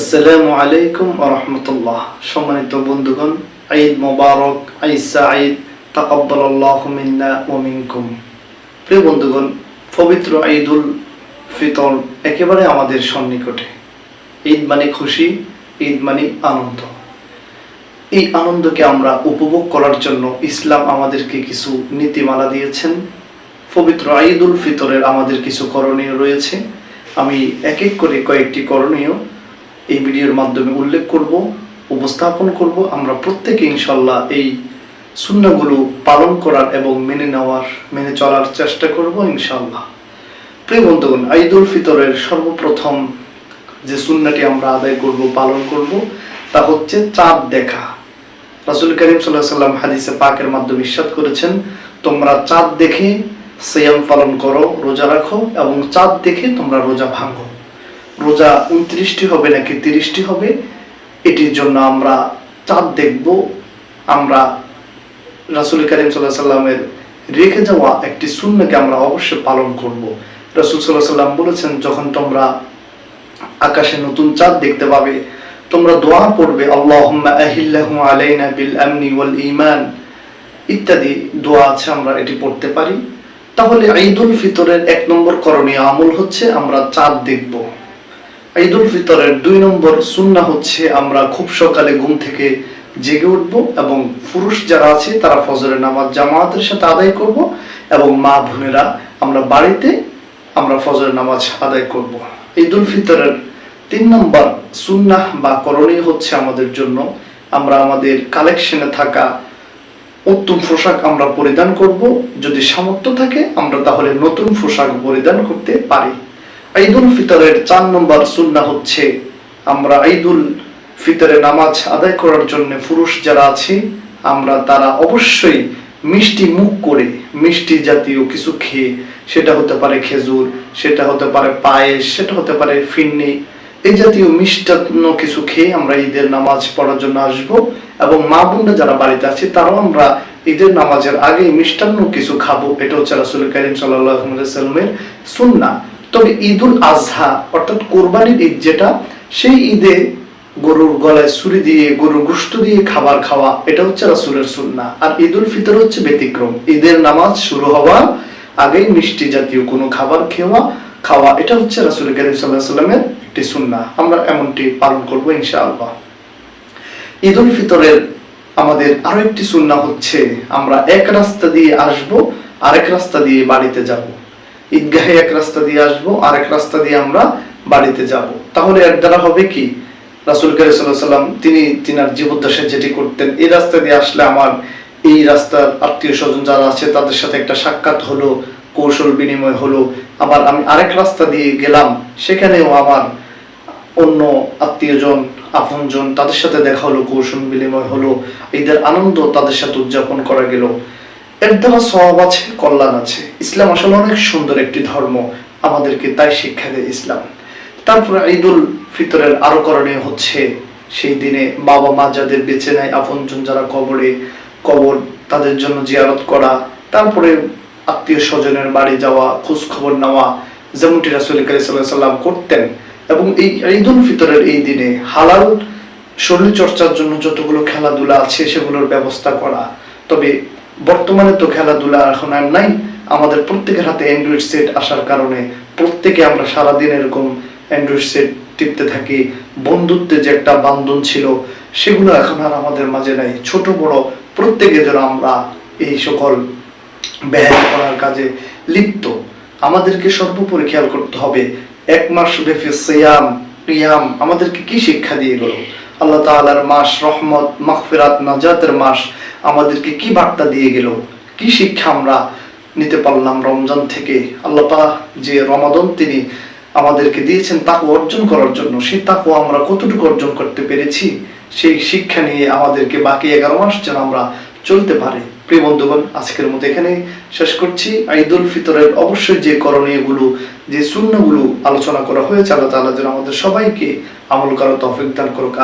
আসসালামু আলাইকুম রহমতুল্লাহ। সম্মানিত বন্ধুগণ, ঈদ মোবারক, ঈদ প্রিয় বন্ধুগণ, পবিত্র ঈদুল ফিতর একেবারে আমাদের সন্নিকটে। ঈদ মানে খুশি, ঈদ মানে আনন্দ। এই আনন্দকে আমরা উপভোগ করার জন্য ইসলাম আমাদেরকে কিছু নীতিমালা দিয়েছেন। পবিত্র ঈদুল ফিতরের আমাদের কিছু করণীয় রয়েছে। আমি এক এক করে কয়েকটি করণীয় এই ভিডিওর মাধ্যমে উল্লেখ করব, উপস্থাপন করব। আমরা প্রত্যেকে ইনশাল্লাহ এই সুন্নাগুলো পালন করার এবং মেনে নেওয়ার, মেনে চলার চেষ্টা করব ইনশাল্লাহ প্রিয় বন্ধুগণ, ঈদুল ফিতরের সর্বপ্রথম যে সুন্নাটি আমরা আদায় করব, পালন করব, তা হচ্ছে চাঁদ দেখা। রাসুল করিম সাল্লাহ সাল্লাম হাদিসে পাকের মাধ্যমে ইস্বাদ করেছেন, তোমরা চাঁদ দেখে সিয়াম পালন করো, রোজা রাখো এবং চাঁদ দেখে তোমরা রোজা ভাঙো। রোজা উনত্রিশটি হবে নাকি তিরিশটি হবে? এটির জন্য আমরা চাঁদ দেখব। আমরা রাসুল করিম সাল্লাহ সাল্লামের রেখে যাওয়া একটি শূন্যকে আমরা অবশ্যই পালন করব। রাসুল সাল্লাহ সাল্লাম বলেছেন, যখন তোমরা আকাশে নতুন চাঁদ দেখতে পাবে, তোমরা দোয়া পড়বে, আল্লাহুম্মা বিল ঈমান। ইত্যাদি দোয়া আছে, আমরা এটি পড়তে পারি। তাহলে ঈদুল ফিতরের এক নম্বর করণীয় আমল হচ্ছে, আমরা চাঁদ দেখব। ঈদুল ফিতরের দুই নম্বর সুন্না হচ্ছে, আমরা খুব সকালে ঘুম থেকে জেগে উঠব এবং পুরুষ যারা আছে, তারা ফজরের নামাজ জামাতের সাথে আদায় করব এবং মা বোনেরা আমরা বাড়িতে আমরা ফজরের নামাজ আদায় করব। ঈদুল ফিতরের তিন নম্বর সুন্নাহ বা করণীয় হচ্ছে আমাদের জন্য, আমরা আমাদের কালেকশনে থাকা উত্তম পোশাক আমরা পরিধান করব। যদি সামর্থ্য থাকে, আমরা তাহলে নতুন পোশাক পরিধান করতে পারি। ঈদুল ফিতরের চার নম্বর সুন্নাহ হচ্ছে, আমরা ঈদুল ফিতরে নামাজ আদায় করার জন্য পুরুষ যারা আছে, আমরা তারা অবশ্যই মিষ্টি মুখ করে মিষ্টি জাতীয় কিছু খেয়ে, সেটা হতে পারে খেজুর, সেটা হতে পারে পায়েস, সেটা হতে পারে ফিন্নি এই জাতীয় মিষ্টান্ন কিছু খেয়ে আমরা ঈদের নামাজ পড়ার জন্য আসব। এবং মা বোনরা যারা বাড়িতে আছে, তারাও আমরা ঈদের নামাজের আগে মিষ্টান্ন কিছু খাব। এটা হচ্ছে রাসুল করিম সাল্লামের সুন্না তবে ঈদুল আজহা, অর্থাৎ কোরবানির ঈদ যেটা, সেই ঈদে গরুর গলায় ছুরি দিয়ে, গরুর গুস্ত দিয়ে খাবার খাওয়া, এটা হচ্ছে রাসুলের সুন্না আর ঈদুল ফিতর হচ্ছে ব্যতিক্রম। ঈদের নামাজ শুরু হওয়া, আগেই মিষ্টি জাতীয় কোনো খাবার খেওয়া, খাওয়া, এটা হচ্ছে রাসুল করিম সাল্লাহ সাল্লামের একটি সুন্না আমরা এমনটি পালন করব ইনশাআল্লাহ। ঈদুল ফিতরের আমাদের আরও একটি সুন্না হচ্ছে, আমরা এক রাস্তা দিয়ে আসব, আরেক রাস্তা দিয়ে বাড়িতে যাব। ঈদগাহে এক রাস্তা দিয়ে আসব, আরেক রাস্তা দিয়ে আমরা বাড়িতে যাব। তাহলে এর দ্বারা হবে কি? রাসুল সাল্লাহ সাল্লাম তিনি, তিনার জীবদ্দশায় যেটি করতেন, এই রাস্তা দিয়ে আসলে আমার এই রাস্তার আত্মীয় স্বজন যারা আছে, তাদের সাথে একটা সাক্ষাৎ হলো, কৌশল বিনিময় হলো। আবার আমি আরেক রাস্তা দিয়ে গেলাম, সেখানেও আমার অন্য আত্মীয়জন, আপনজন তাদের সাথে দেখা হলো, কৌশল বিনিময় হলো। ঈদের আনন্দ তাদের সাথে উদযাপন করা গেল। এর দ্বারা সব আছে, কল্যাণ আছে। ইসলাম আসলে অনেক সুন্দর একটি ধর্ম। আমাদেরকে তাই শিক্ষা দেয় ইসলাম। তারপর ঈদুল ফিতরের আরও করণীয় হচ্ছে সেই দিনে বাবা মা যাদের বেঁচে নেয় আপনজন যারা কবরে, কবর তাদের জন্য জিয়ারত করা, তারপরে আত্মীয় স্বজনের বাড়ি যাওয়া খোঁজ খবর নেওয়া, যেমনটি রাসুল সাল্লাম করতেন। এবং এই ঈদুল ফিতরের এই দিনে হালাল শরীর চর্চার জন্য যতগুলো খেলাধুলা আছে, সেগুলোর ব্যবস্থা করা। তবে বর্তমানে তো খেলাধুলা এখন আর নাই। আমাদের প্রত্যেকের হাতে অ্যান্ড্রয়েড সেট আসার কারণে প্রত্যেকে আমরা সারাদিন এরকম অ্যান্ড্রয়েড সেট টিপতে থাকি। বন্ধুত্বে যে একটা বান্ধন ছিল, সেগুলো এখন আর আমাদের মাঝে নাই। ছোট, বড় প্রত্যেকে যেন আমরা এই সকল ব্যয় করার কাজে লিপ্ত। আমাদেরকে সর্বোপরি খেয়াল করতে হবে। এক মাস ব্যাপী সিয়াম, রিয়াম আমাদেরকে কি শিক্ষা দিয়ে গেল? আল্লাহ তাআলার মাস রহমত, মাগফিরাত, নাজাতের মাস আমাদেরকে কি বার্তা দিয়ে গেল? কি শিক্ষা আমরা নিতে পারলাম রমজান থেকে? আল্লাহ পাক যে রমাদন তিনি আমাদেরকে দিয়েছেন তাকে অর্জন করার জন্য, সেই তাকে আমরা কতটুকু অর্জন করতে পেরেছি? সেই শিক্ষা নিয়ে আমাদেরকে বাকি এগারো মাস যেন আমরা চলতে পারি। প্রিয় বন্ধুগণ, আজকের মতো এখানে শেষ করছি। ঈদুল ফিতরের অবশ্যই যে করণীয়গুলো, যে শূন্যগুলো আলোচনা করা হয়েছে, আল্লাহ তাআলা যেন আমাদের সবাইকে আমল করার তৌফিক দান করুক।